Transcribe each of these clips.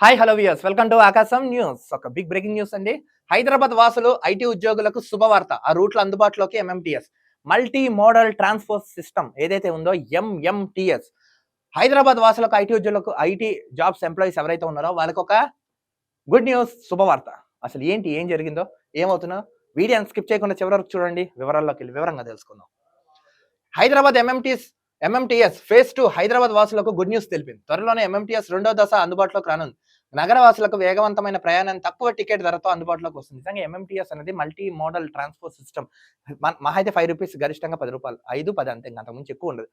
Hi hello viewers welcome to Aakasam news ఒక big breaking news అండి. హైదరాబాద్ వాసులు IT ఉద్యోగులకు శుభవార్త. ఆ రూట్ల అందుబాటులోకి MMTS multi modal transport system ఏదైతే ఉందో ఎంఎంటీఎస్ హైదరాబాద్ వాసులకు ఐటీ ఉద్యోగులకు ఐటీ జాబ్స్ ఎంప్లాయీస్ ఎవరైతే ఉన్నారో వాళ్ళకి ఒక గుడ్ న్యూస్ శుభవార్త. అసలు ఏంటి ఏం జరిగిందో ఏమవుతుందో వీడియోని స్కిప్ చేయకుండా చివరి వరకు చూడండి. వివరాల్లోకి వెళ్ళి వివరంగా తెలుసుకుందాం. Hyderabad MMTS MMTS phase two Hyderabad వాసులకు గుడ్ న్యూస్ తెలిపింది. త్వరలోనే ఎంఎంటీఎస్ రెండో దశ అందుబాటులోకి రానుంది. నగరవాసులకు వేగవంతమైన ప్రయాణం తక్కువ టికెట్ ధరతో అందుబాటులోకి వస్తుంది. నిజంగా ఎంఎంటీఎస్ అనేది మల్టీ మోడల్ ట్రాన్స్పోర్ట్ సిస్టమ్ మహా అయితే ఫైవ్ రూపీస్ గరిష్టంగా పది రూపాయలు. ఐదు పది అంతే ఇంకా అంతకుమించి ఎక్కువ ఉండదు.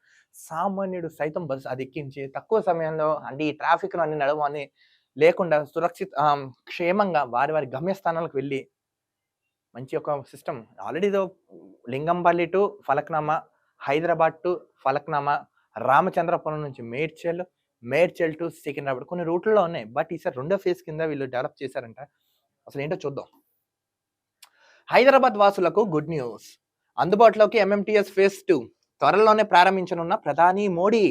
సామాన్యుడు సైతం బస్సు అది ఎక్కించి తక్కువ సమయంలో అంటే ఈ ట్రాఫిక్ అన్ని నడవని లేకుండా సురక్షిత క్షేమంగా వారి వారి గమ్యస్థానాలకు వెళ్ళి మంచి ఒక సిస్టమ్ ఆల్రెడీ ఇదో లింగంపల్లి టు ఫలక్నామా హైదరాబాద్ టు ఫలక్నామా రామచంద్రపురం నుంచి మేడ్చల్ మేడ్చల్ టు సికింద్రాబాద్ కొన్ని రూట్లలో ఉన్నాయి. బట్ ఈసారి రెండో ఫేజ్ కింద వీళ్ళు డెవలప్ చేశారంట. అసలు ఏంటో చూద్దాం. హైదరాబాద్ వాసులకు గుడ్ న్యూస్. అందుబాటులోకి ఎంఎంటీఎస్ ఫేజ్ టూ త్వరలోనే ప్రారంభించనున్న ప్రధాని మోడీ.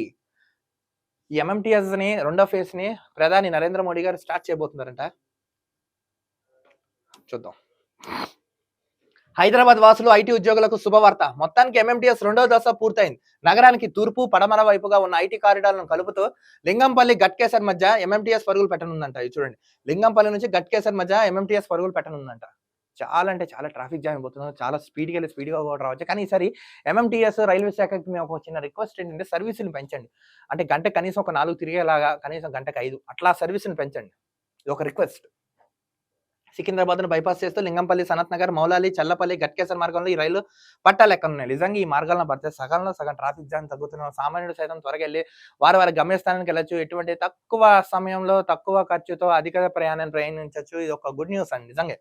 ఈ ఎంఎంటీఎస్ని రెండో ఫేజ్ని ప్రధాని నరేంద్ర మోడీ గారు స్టార్ట్ చేయబోతున్నారంట. చూద్దాం. హైదరాబాద్ వాసులు ఐటీ ఉద్యోగులకు శుభవార్త. మొత్తానికి ఎంఎంటీఎస్ రెండో దశ పూర్తయింది. నగరానికి తూర్పు పడమర వైపుగా ఉన్న ఐటీ కారిడార్లను కలుపుతూ లింగంపల్లి గట్కేసర్ మధ్య ఎంఎంటీఎస్ పరుగులు పెట్టనుందంట. ఇది చూడండి. లింగంపల్లి నుంచి గట్కేసర్ మధ్య ఎంఎంటీఎస్ పరుగులు పెట్టనుందంట. చాలా అంటే చాలా ట్రాఫిక్ జామ్ అయిపోతుంది. చాలా స్పీడ్గా వెళ్ళి స్పీడ్గా కూడా రావచ్చు. కానీ ఈసారి ఎంఎంటీఎస్ రైల్వే శాఖకి మేము ఒక చిన్న రిక్వెస్ట్ ఏంటంటే సర్వీసులు పెంచండి. అంటే గంట కనీసం ఒక నాలుగు తిరిగేలాగా కనీసం గంటకు ఐదు. అట్లా సర్వీసులు పెంచండి. ఇది ఒక రిక్వెస్ట్. సికింద్రాబాద్ను బైపాస్ చేస్తూ లింగంపల్లి సనత్ నగర్ మౌలాలి చల్లపల్లి గట్కేసర్ మార్గంలో ఈ రైలు పట్టాలు ఎక్కడ ఉన్నాయి. నిజంగా ఈ మార్గాలను పడితే సగంలో సగం ట్రాఫిక్ జామ్ తగ్గుతున్నాం సామాన్యుడు సైతం త్వరగా వెళ్ళి వారి వారి గమ్యస్థానానికి వెళ్ళొచ్చు. ఎటువంటి తక్కువ సమయంలో తక్కువ ఖర్చుతో అధిక ప్రయాణాన్ని ప్రయాణించవచ్చు ఇది ఒక గుడ్ న్యూస్ అండి. నిజంగా.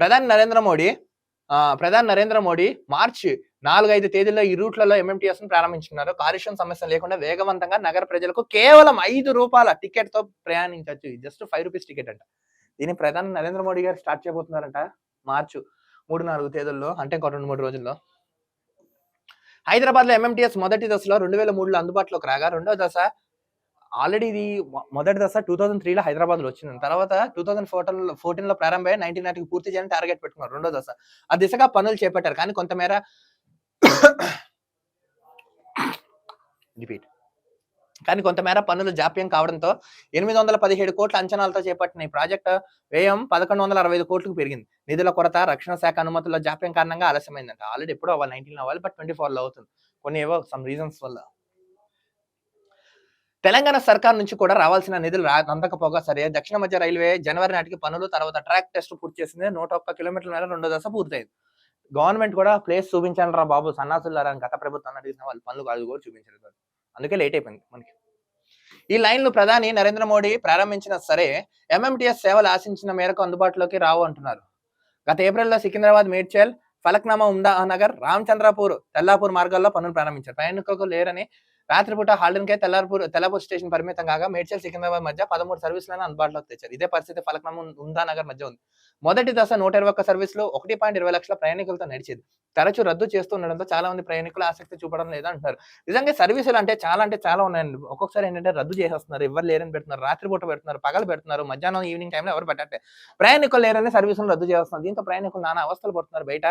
ప్రధాని నరేంద్ర మోడీ ప్రధాని నరేంద్ర మోడీ మార్చి నాలుగైదు తేదీల్లో ఈ రూట్లలో ఎంఎంటీఎస్ను ప్రారంభించుకున్నారు. కాలుష్యం సమస్య లేకుండా వేగవంతంగా నగర ప్రజలకు కేవలం ఐదు రూపాయల టికెట్తో ప్రయాణించవచ్చు జస్ట్ ఫైవ్ రూపీస్ టికెట్ అంట. దీన్ని ప్రధాని నరేంద్ర మోడీ గారు స్టార్ట్ చేయబోతున్నారంట మార్చు మూడు నాలుగు తేదీల్లో అంటే ఇంకో రెండు మూడు రోజుల్లో. హైదరాబాద్లో ఎంఎంటీఎస్ మొదటి దశలో రెండు వేల మూడులో అందుబాటులోకి రాగా రెండో దశ ఆల్రెడీ ఇది మొదటి దశ టూ థౌసండ్ త్రీలో హైదరాబాద్లో వచ్చింది తర్వాత టూ థౌసండ్ ఫోర్టీన్ ఫోర్టీన్లో ప్రారంభమై నైన్టీన్ నాటికి పూర్తి చేయాలని టార్గెట్ పెట్టుకున్నారు రెండో దశ. ఆ దిశగా పనులు చేపట్టారు. కానీ కొంతమేర రిపీట్ కానీ కొంతమేర పనులు జాప్యం కావడంతో ఎనిమిది వందల పదిహేడు కోట్ల అంచనాలతో చేపట్టిన ఈ ప్రాజెక్టు వ్యయం పదకొండు వందల అరవై ఐదు కోట్లకు పెరిగింది. నిధుల కొరత రక్షణ శాఖ అనుమతుల జాప్యం కారణంగా ఆలస్యమైందంట. ఆల్రెడీ ఎప్పుడో అవ్వాలి నైన్టీన్ అవ్వాలి బట్ ట్వంటీ ఫోర్లో అవుతుంది. కొన్ని ఏవో సమ్ రీజన్స్ వల్ల. తెలంగాణ సర్కార్ నుంచి కూడా రావాల్సిన నిధులు రా అందకపోగా సరే. దక్షిణ మధ్య రైల్వే జనవరి నాటికి పనులు తర్వాత ట్రాక్ టెస్ట్ పూర్తి చేసింది. నూట ఒక్క కిలోమీటర్ల మేర రెండో దశ పూర్తయింది. గవర్నమెంట్ కూడా ప్లేస్ చూపించాలరా బాబు. సన్నాసులారా గత ప్రభుత్వం అడిగిన వాళ్ళు పనులు కాదు కూడా చూపించలేదు అందుకే లేట్ అయిపోయింది మనకి. ఈ లైన్లు ప్రధాని నరేంద్ర మోడీ ప్రారంభించిన సరే ఎంఎంటీఎస్ సేవలు ఆశించిన మేరకు అందుబాటులోకి రావు అంటున్నారు. గత ఏప్రిల్లో సికింద్రాబాద్ మేడ్చల్ ఫలక్నామా ఉమ్దా నగర్ రామచంద్రపూర్ తెల్లాపూర్ మార్గాల్లో పనులు ప్రారంభించారు. ప్రయాణికులకు లేరని రాత్రిపూట హాల్డన్కే తెల్లాపూర్ తెల్లాపూర్ స్టేషన్ పరిమితం కాగా మేడ్చల్ సికింద్రాబాద్ మధ్య పదమూడు సర్వీసులను అందుబాటులోకి తెచ్చారు ఇదే పరిస్థితి ఫలక్నామా ఉందా నగర్ మధ్య ఉంది. మొదటి దశ నూట ఇరవై ఒక్క సర్వీసులు ఒకటి పాయింట్ ఇరవై లక్షల ప్రయాణికులతో నడిచేది. తరచూ రద్దు చేస్తుండడంతో చాలా మంది ప్రయాణికులు ఆసక్తి చూపడం లేదంటున్నారు. నిజంగా సర్వీసులు అంటే చాలా అంటే చాలా ఉన్నాయండి. ఒక్కొక్కసారి ఏంటంటే రద్దు చేసేస్తున్నారు. ఎవరు లేరని పెడుతున్నారు. రాత్రిపూట పెడుతున్నారు. పగలు పెడుతున్నారు. మధ్యాహ్నం ఈవినింగ్ టైంలో ఎవరు పెట్టే ప్రయాణికులు లేరని సర్వీసులు రద్దు చేస్తున్నారు. దీంతో ప్రయాణికులు నానా అవస్థలు పడుతున్నారు. బయట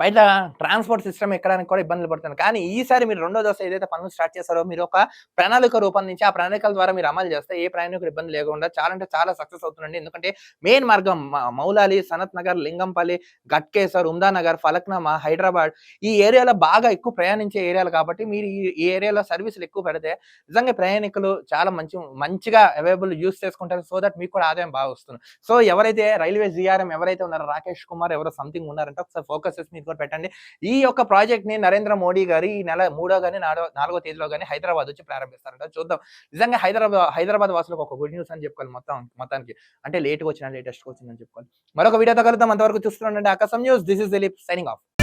బయట ట్రాన్స్పోర్ట్ సిస్టమ్ ఎక్కడానికి కూడా ఇబ్బందులు పడుతున్నారు. కానీ ఈసారి మీరు రెండో దశ ఏదైతే పనులు స్టార్ట్ చేస్తారో మీరు ఒక ప్రణాళిక రూపొందించి ఆ ప్రణాళికల ద్వారా మీరు అమలు చేస్తే ఏ ప్రయాణికులు ఇబ్బంది లేకుండా చాలా అంటే చాలా సక్సెస్ అవుతుందండి. ఎందుకంటే మెయిన్ మార్గం మౌలాలి సనత్ నగర్ లింగంపల్లి గట్కేసర్ ఉందానగర్ ఫలక్నామా హైదరాబాద్ ఈ ఏరియాలో బాగా ఎక్కువ ప్రయాణించే ఏరియాలు కాబట్టి మీరు ఈ ఏరియాలో సర్వీసులు ఎక్కువ పెడితే నిజంగా ప్రయాణికులు చాలా మంచి మంచిగా అవైలబుల్ యూస్ చేసుకుంటారు. సో దట్ మీకు కూడా ఆదాయం బాగా వస్తుంది. సో ఎవరైతే రైల్వే జిఆర్ఎం ఎవరైతే ఉన్నారో రాకేష్ కుమార్ ఎవరో సంథింగ్ ఉన్నారంటే ఒకసారి ఫోకస్ చేసి మీరు కూడా పెట్టండి. ఈ యొక్క ప్రాజెక్ట్ని నరేంద్ర మోడీ గారు ఈ నెల మూడో గానీ నాలుగో తేదీలో గానీ హైదరాబాద్ వచ్చి ప్రారంభిస్తారంట. చూద్దాం. నిజంగా హైదరాబాద్ హైదరాబాద్ వాసులకు ఒక గుడ్ న్యూస్ అని చెప్పుకోవాలి మొత్తం మొత్తానికి. అంటే లేట్గా వచ్చిన లేటెస్ట్ వచ్చిందని చెప్పుకోవాలి. మరొక వీడియోతో కలుద్దాం. అంతవరకు చూస్తున్నాండి Aakasam news. This is Dilip signing off.